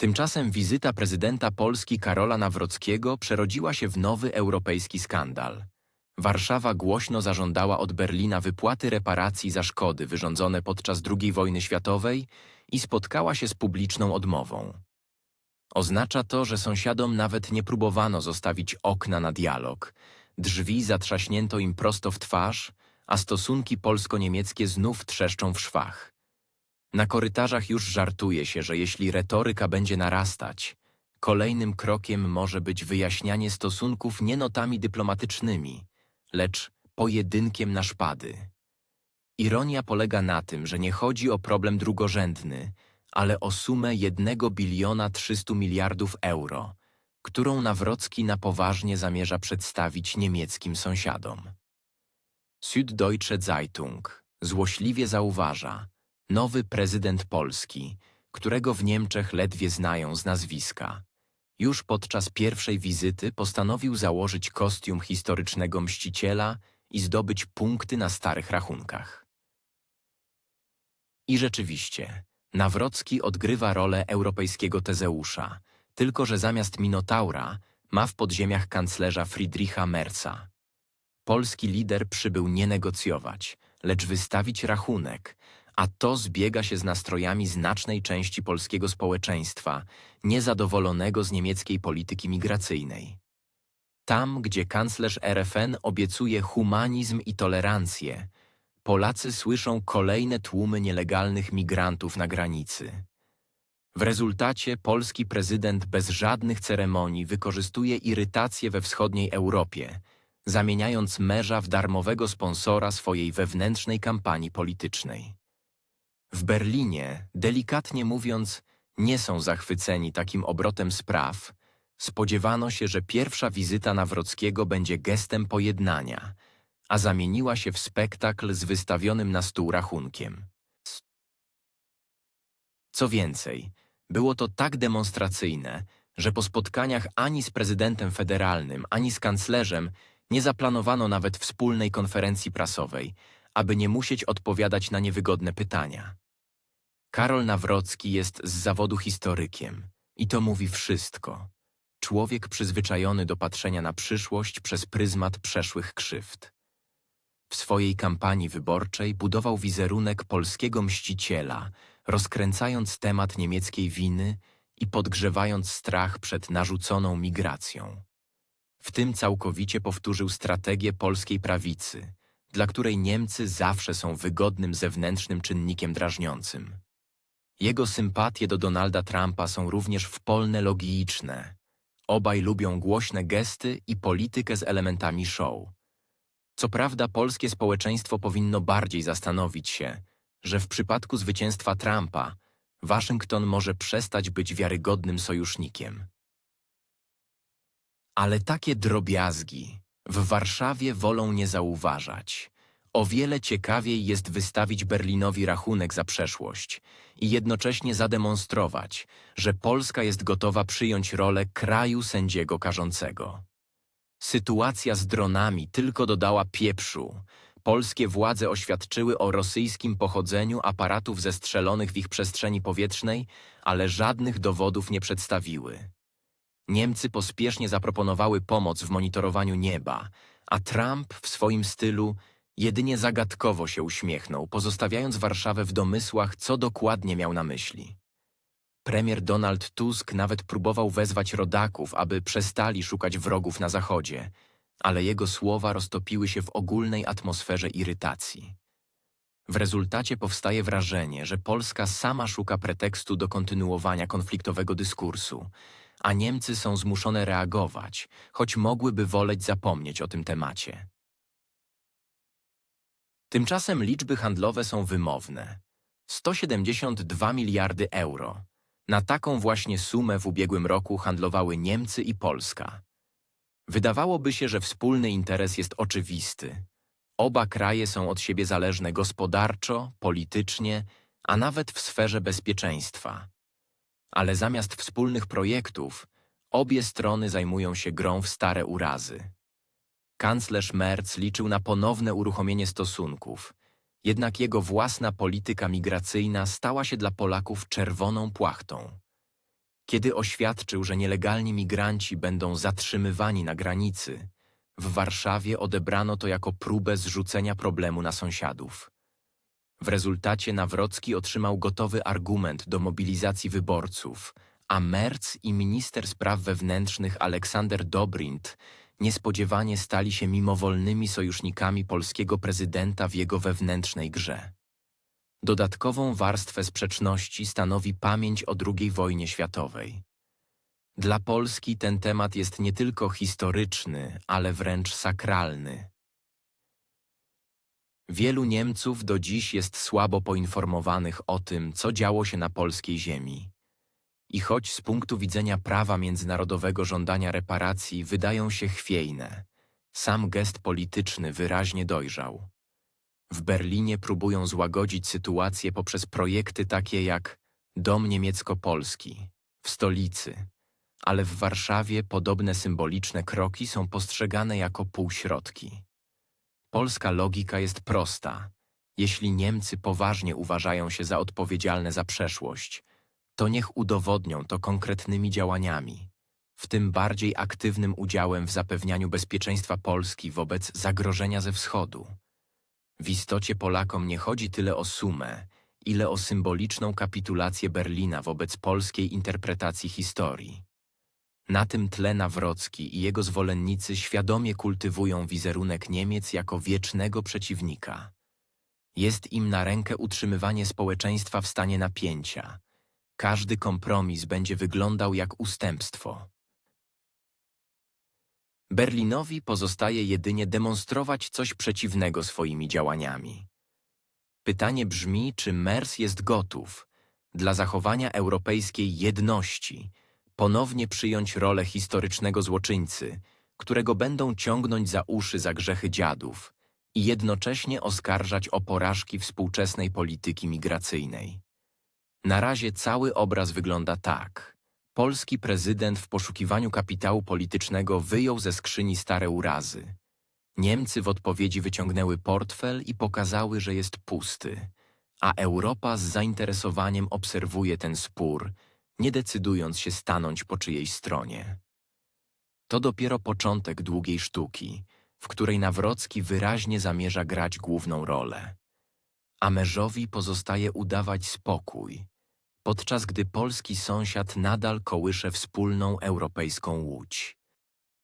Tymczasem wizyta prezydenta Polski Karola Nawrockiego przerodziła się w nowy europejski skandal. Warszawa głośno zażądała od Berlina wypłaty reparacji za szkody wyrządzone podczas II wojny światowej i spotkała się z publiczną odmową. Oznacza to, że sąsiadom nawet nie próbowano zostawić okna na dialog. Drzwi zatrzaśnięto im prosto w twarz, a stosunki polsko-niemieckie znów trzeszczą w szwach. Na korytarzach już żartuje się, że jeśli retoryka będzie narastać, kolejnym krokiem może być wyjaśnianie stosunków nie notami dyplomatycznymi, lecz pojedynkiem na szpady. Ironia polega na tym, że nie chodzi o problem drugorzędny, ale o sumę 1 biliona 300 miliardów euro, którą Nawrocki na poważnie zamierza przedstawić niemieckim sąsiadom. Süddeutsche Zeitung złośliwie zauważa, nowy prezydent Polski, którego w Niemczech ledwie znają z nazwiska, już podczas pierwszej wizyty postanowił założyć kostium historycznego mściciela i zdobyć punkty na starych rachunkach. I rzeczywiście, Nawrocki odgrywa rolę europejskiego Tezeusza, tylko że zamiast Minotaura ma w podziemiach kanclerza Friedricha Merza. Polski lider przybył nie negocjować, lecz wystawić rachunek, a to zbiega się z nastrojami znacznej części polskiego społeczeństwa, niezadowolonego z niemieckiej polityki migracyjnej. Tam, gdzie kanclerz RFN obiecuje humanizm i tolerancję, Polacy słyszą kolejne tłumy nielegalnych migrantów na granicy. W rezultacie polski prezydent bez żadnych ceremonii wykorzystuje irytację we wschodniej Europie, zamieniając męża w darmowego sponsora swojej wewnętrznej kampanii politycznej. W Berlinie, delikatnie mówiąc, nie są zachwyceni takim obrotem spraw. Spodziewano się, że pierwsza wizyta Nawrockiego będzie gestem pojednania, a zamieniła się w spektakl z wystawionym na stół rachunkiem. Co więcej, było to tak demonstracyjne, że po spotkaniach ani z prezydentem federalnym, ani z kanclerzem nie zaplanowano nawet wspólnej konferencji prasowej, aby nie musieć odpowiadać na niewygodne pytania. Karol Nawrocki jest z zawodu historykiem i to mówi wszystko. Człowiek przyzwyczajony do patrzenia na przyszłość przez pryzmat przeszłych krzywd. W swojej kampanii wyborczej budował wizerunek polskiego mściciela, rozkręcając temat niemieckiej winy i podgrzewając strach przed narzuconą migracją. W tym całkowicie powtórzył strategię polskiej prawicy, dla której Niemcy zawsze są wygodnym zewnętrznym czynnikiem drażniącym. Jego sympatie do Donalda Trumpa są również wpolne logiczne. Obaj lubią głośne gesty i politykę z elementami show. Co prawda polskie społeczeństwo powinno bardziej zastanowić się, że w przypadku zwycięstwa Trumpa Waszyngton może przestać być wiarygodnym sojusznikiem. Ale takie drobiazgi w Warszawie wolą nie zauważać. O wiele ciekawiej jest wystawić Berlinowi rachunek za przeszłość i jednocześnie zademonstrować, że Polska jest gotowa przyjąć rolę kraju sędziego karzącego. Sytuacja z dronami tylko dodała pieprzu. Polskie władze oświadczyły o rosyjskim pochodzeniu aparatów zestrzelonych w ich przestrzeni powietrznej, ale żadnych dowodów nie przedstawiły. Niemcy pospiesznie zaproponowały pomoc w monitorowaniu nieba, a Trump w swoim stylu jedynie zagadkowo się uśmiechnął, pozostawiając Warszawę w domysłach, co dokładnie miał na myśli. Premier Donald Tusk nawet próbował wezwać rodaków, aby przestali szukać wrogów na Zachodzie, ale jego słowa roztopiły się w ogólnej atmosferze irytacji. W rezultacie powstaje wrażenie, że Polska sama szuka pretekstu do kontynuowania konfliktowego dyskursu, a Niemcy są zmuszone reagować, choć mogłyby woleć zapomnieć o tym temacie. Tymczasem liczby handlowe są wymowne. 172 miliardy euro. Na taką właśnie sumę w ubiegłym roku handlowały Niemcy i Polska. Wydawałoby się, że wspólny interes jest oczywisty. Oba kraje są od siebie zależne gospodarczo, politycznie, a nawet w sferze bezpieczeństwa. Ale zamiast wspólnych projektów, obie strony zajmują się grą w stare urazy. Kanclerz Merz liczył na ponowne uruchomienie stosunków, jednak jego własna polityka migracyjna stała się dla Polaków czerwoną płachtą. Kiedy oświadczył, że nielegalni migranci będą zatrzymywani na granicy, w Warszawie odebrano to jako próbę zrzucenia problemu na sąsiadów. W rezultacie Nawrocki otrzymał gotowy argument do mobilizacji wyborców, a Merz i minister spraw wewnętrznych Aleksander Dobrindt niespodziewanie stali się mimowolnymi sojusznikami polskiego prezydenta w jego wewnętrznej grze. Dodatkową warstwę sprzeczności stanowi pamięć o II wojnie światowej. Dla Polski ten temat jest nie tylko historyczny, ale wręcz sakralny. Wielu Niemców do dziś jest słabo poinformowanych o tym, co działo się na polskiej ziemi. I choć z punktu widzenia prawa międzynarodowego żądania reparacji wydają się chwiejne, sam gest polityczny wyraźnie dojrzał. W Berlinie próbują złagodzić sytuację poprzez projekty takie jak Dom Niemiecko-Polski w stolicy, ale w Warszawie podobne symboliczne kroki są postrzegane jako półśrodki. Polska logika jest prosta. Jeśli Niemcy poważnie uważają się za odpowiedzialne za przeszłość, to niech udowodnią to konkretnymi działaniami, w tym bardziej aktywnym udziałem w zapewnianiu bezpieczeństwa Polski wobec zagrożenia ze wschodu. W istocie Polakom nie chodzi tyle o sumę, ile o symboliczną kapitulację Berlina wobec polskiej interpretacji historii. Na tym tle Nawrocki i jego zwolennicy świadomie kultywują wizerunek Niemiec jako wiecznego przeciwnika. Jest im na rękę utrzymywanie społeczeństwa w stanie napięcia. Każdy kompromis będzie wyglądał jak ustępstwo. Berlinowi pozostaje jedynie demonstrować coś przeciwnego swoimi działaniami. Pytanie brzmi, czy Mers jest gotów dla zachowania europejskiej jedności, ponownie przyjąć rolę historycznego złoczyńcy, którego będą ciągnąć za uszy za grzechy dziadów i jednocześnie oskarżać o porażki współczesnej polityki migracyjnej. Na razie cały obraz wygląda tak. Polski prezydent w poszukiwaniu kapitału politycznego wyjął ze skrzyni stare urazy. Niemcy w odpowiedzi wyciągnęły portfel i pokazały, że jest pusty, a Europa z zainteresowaniem obserwuje ten spór, nie decydując się stanąć po czyjejś stronie. To dopiero początek długiej sztuki, w której Nawrocki wyraźnie zamierza grać główną rolę. A mężowi pozostaje udawać spokój, podczas gdy polski sąsiad nadal kołysze wspólną europejską łódź.